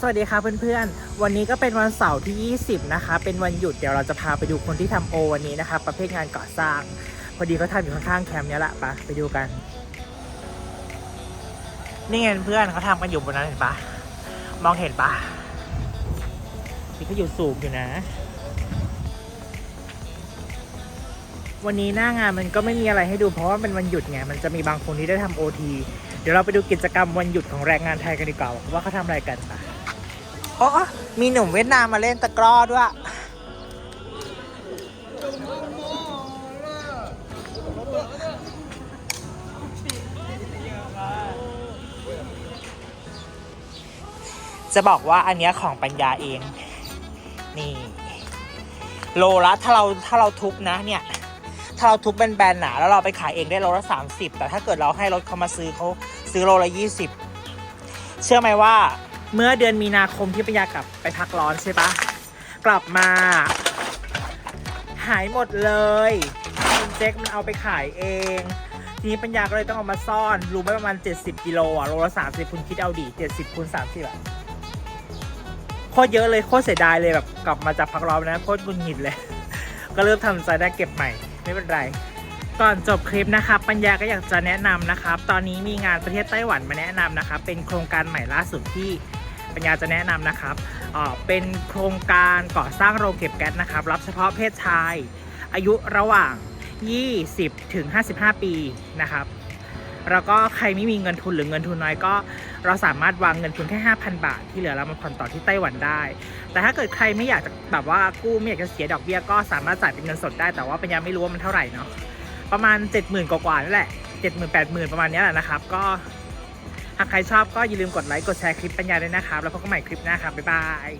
สวัสดีค่ะเพื่อนๆ วันนี้ก็เป็นวันเสาร์ที่ 20 นะคะ เป็นวันหยุดเดี๋ยวเราจะพาไปดูคนที่ทำโอวันนี้นะคะ ประเภทงานก่อสร้าง พอดีเขาทำอยู่ข้างๆแคมป์เนี้ยแหละปะไปดูกัน นี่ไงเพื่อนเขาทำกันอยู่บนนั้นเห็นปะมองเห็นปะนี่ก็อยู่สูงอยู่นะ วันนี้หน้างานมันก็ไม่มีอะไรให้ดูเพราะว่าเป็นวันหยุดไงมันจะมีบางคนที่ได้ทำโอทีเดี๋ยวเราไปดูกิจกรรมวันหยุดของแรงงานไทยกันดีกว่าว่าเขาทำอะไรกันปะ อ๋อมีหนุ่มเวียดนามมาเล่นตะกร้อด้วย จะบอกว่าอันเนี้ยของปัญญาเอง นี่ โลละถ้าเราถ้าเราทุบนะเนี่ย ถ้าเราทุบแบนๆหนาแล้วเราไปขายเองได้โลละ30แต่ถ้าเกิดเราให้รถเขามาซื้อเขาซื้อโลละ20เชื่อไหมว่า เมื่อเดือนมีนาคมที่ปัญญากลับไปพักร้อนใช่ปะกลับมา หายหมดเลยคุณเจ๊กมันเอาไปขายเอง ทีนี้ปัญญาก็เลยต้องเอามาซ่อน รู้ไหมประมาณ 70กิโลอะโลละ30คุณคิดเอาดิ70คูณ30อะโคตรเยอะเลยโคตรเสียดายเลยแบบกลับมาจากพักร้อนนะโคตรหงุนหิดเลย ก็เริ่มทำใจได้เก็บใหม่ไม่เป็นไรก่อนจบคลิปนะครับปัญญาก็อยากจะแนะนำนะครับ ตอนนี้มีงานประเทศไต้หวันมาแนะนำนะครับ เป็นโครงการใหม่ล่าสุดที่ ปัญญาจะแนะนำนะครับเป็นโครงการก่อสร้างโรงเก็บแก๊สนะครับ รับเฉพาะเพศชาย อายุระหว่าง 20 ถึง 55 ปีนะครับแล้วก็ใครไม่มีเงินทุนหรือเงินทุนน้อยก็ เราสามารถวางเงินทุนแค่ 5,000 บาท ที่เหลือเรามาผ่อนต่อที่ไต้หวันได้ แต่ถ้าเกิดใครไม่อยากจะแบบว่ากู้ไม่อยากจะเสียดอกเบี้ยก็สามารถจ่ายเป็นเงินสดได้แต่ว่าปัญญาไม่รู้ว่ามันเท่าไหร่เนาะประมาณ 70,000 กว่าๆนั่นแหละ 70,000 80,000 ประมาณนี้แหละนะครับ ก็ หากใครชอบก็อย่าลืมกดไลค์กดแชร์คลิปปัญญาด้วยนะครับ แล้วพบกันใหม่คลิปหน้าครับบ๊ายบาย